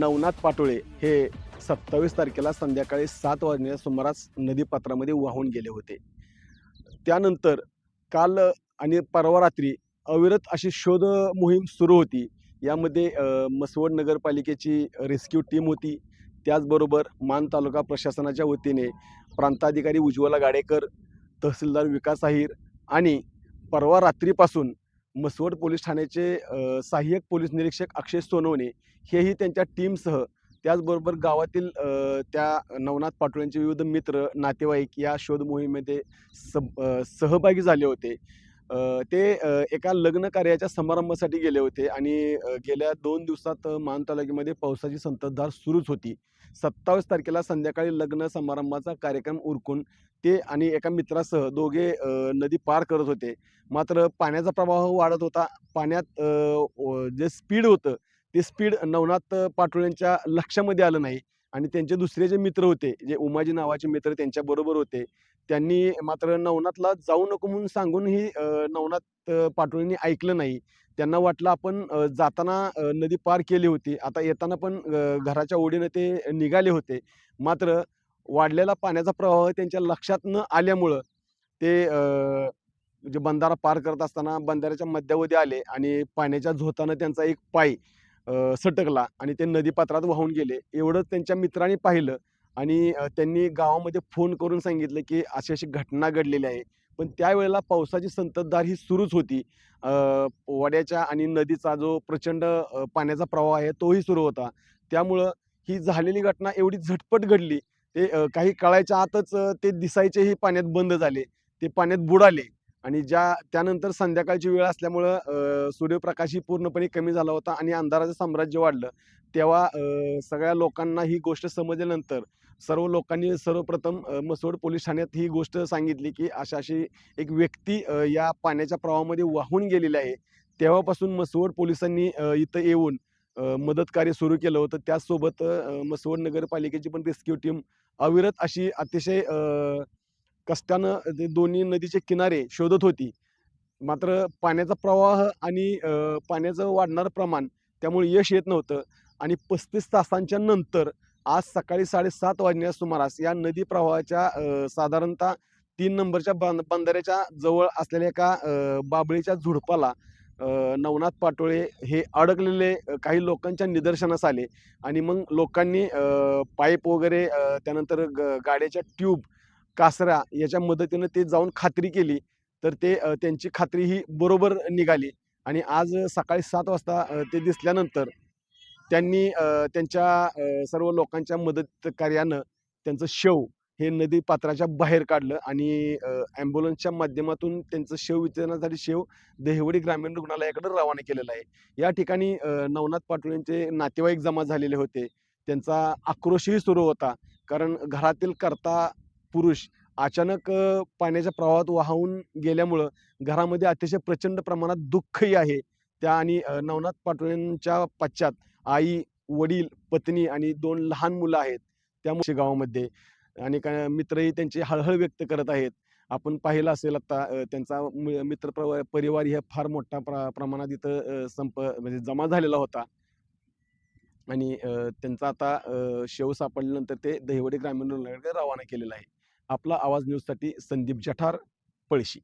नवनाथ पाटोळे हे सत्तावीस तारखेला संध्याकाळी सात वाजण्याच्या सुमारास नदीपात्रामध्ये वाहून गेले होते. त्यानंतर काल आणि परवा रात्री अविरत अशी शोध मोहीम सुरू होती. यामध्ये मसवड नगरपालिकेची रेस्क्यू टीम होती. त्याचबरोबर मान तालुका प्रशासनाच्या वतीने प्रांताधिकारी उज्ज्वला गाडेकर तहसीलदार विकास अहिर आणि परवा रात्रीपासून मसवड पोलीस ठाण्याचे सहाय्यक पोलीस निरीक्षक अक्षय सोनवणे हेही त्यांच्या टीमसह त्याचबरोबर गावातील त्या नवनाथ पाटोळेंचे विविध मित्र नातेवाईक या शोध मोहिमेमध्ये सब सहभागी झाले होते. ते एका लग्न कार्याच्या समारंभासाठी गेले होते आणि गेल्या दोन दिवसात मान तालुक्यामध्ये पावसाची संततधार सुरूच होती. सत्तावीस तारखेला संध्याकाळी लग्न समारंभाचा कार्यक्रम उरकून ते आणि एका मित्रासह दोघे नदी पार करत होते. मात्र पाण्याचा प्रवाह वाढत होता. पाण्यात जे स्पीड होतं ते स्पीड नवनाथ पाटोळ्यांच्या लक्षामध्ये आलं नाही आणि त्यांचे दुसरे जे मित्र होते जे उमाजी नावाचे मित्र त्यांच्याबरोबर होते त्यांनी मात्र नवनाथला जाऊ नको म्हणून सांगूनही नवनाथ पाटोळेंनी ऐकलं नाही. त्यांना वाटलं आपण जाताना नदी पार केली होती. आता येताना पण घराच्या ओढीनं ते निघाले होते. मात्र वाढलेला पाण्याचा प्रवाह त्यांच्या लक्षात न आल्यामुळं ते म्हणजे बंधारा पार करत असताना बंधाऱ्याच्या मध्यामध्ये आले आणि पाण्याच्या झोतानं त्यांचा एक पाय सटकला आणि ते नदीपात्रात वाहून गेले. एवढं त्यांच्या मित्रांनी पाहिलं. आणि त्यांनी गावामध्ये फोन करून सांगितलं की अशी अशी घटना घडलेली आहे. पण त्यावेळेला पावसाची संततधार ही सुरूच होती. वड्याच्या आणि नदीचा जो प्रचंड पाण्याचा प्रवाह आहे तोही सुरू होता. त्यामुळं ही झालेली घटना एवढी झटपट घडली ते काही काळाच्या आतच ते दिसायचेही पाण्यात बंद झाले ते पाण्यात बुडाले. आणि ज्या त्यानंतर संध्याकाळची वेळ असल्यामुळं सूर्यप्रकाश सूर्यप्रकाशही पूर्णपणे कमी झाला होता आणि अंधाराचं साम्राज्य वाढलं. तेव्हा सगळ्या लोकांना ही गोष्ट समजल्यानंतर सर्व लोकांनी सर्वप्रथम मसोड मसवड पोलीस ठाण्यात ही गोष्ट सांगितली की अशा अशी एक व्यक्ती या पाण्याच्या प्रवाहामध्ये वाहून गेलेली आहे. तेव्हापासून मसवड पोलिसांनी इथं येऊन मदत कार्य सुरू केलं होतं. त्याचसोबत मसवड नगरपालिकेची पण रेस्क्यू टीम अविरत अशी अतिशय कष्टानं ते दोन्ही नदीचे किनारे शोधत होती. मात्र पाण्याचा प्रवाह आणि पाण्याचं वाढणारं प्रमाण त्यामुळे यश येत नव्हतं. आणि पस्तीस तासांच्या नंतर आज सकाळी साडेसात वाजण्यास सुमारास या नदी प्रवाहाच्या साधारणतः तीन नंबरच्या बंद बंधाऱ्याच्या जवळ असलेल्या एका बाबळीच्या झुडपाला नवनाथ पाटोळे हे अडकलेले काही लोकांच्या निदर्शनास आले. आणि मग लोकांनी पाईप वगैरे त्यानंतर ग गाड्याच्या ट्यूब कासरा याच्या मदतीनं ते जाऊन खात्री केली. तर ते त्यांची खात्री ही बरोबर निघाली. आणि आज सकाळी सात वाजता ते दिसल्यानंतर त्यांनी त्यांच्या सर्व लोकांच्या मदत कार्यानं त्यांचं शव हे नदी पात्राच्या बाहेर काढलं आणि ॲम्ब्युलन्सच्या माध्यमातून त्यांचं शेव वितरणासाठी शेव देहवडी ग्रामीण रुग्णालयाकडे रवाना केलेला आहे. या ठिकाणी नवनाथ नवनाथ पाटोळेंचे नातेवाईक जमा झालेले होते. त्यांचा आक्रोशही सुरू होता. कारण घरातील कर्ता पुरुष अचानक पाण्याच्या प्रवाहात वाहून गेल्यामुळं घरामध्ये अतिशय प्रचंड प्रमाणात दुःखही आहे. त्या आणि नवनाथ पाटोळेंच्या पश्चात आई वडील पत्नी आणि दोन लहान मुलं आहेत. त्यामुळे गावामध्ये आणि का मित्रही त्यांची हळहळ व्यक्त करत आहेत. आपण पाहिलं असेल आता त्यांचा मित्र परिवार हे फार मोठ्या प्र- प्रमाणात इथं संप म्हणजे जमा झालेला होता. आणि त्यांचा आता शेव सापडल्यानंतर ते दहिवडी ग्रामीण रुग्णालयाकडे रवाना केलेला आहे. आपला आवाज न्यूजसाठी संदीप जठार पळशी.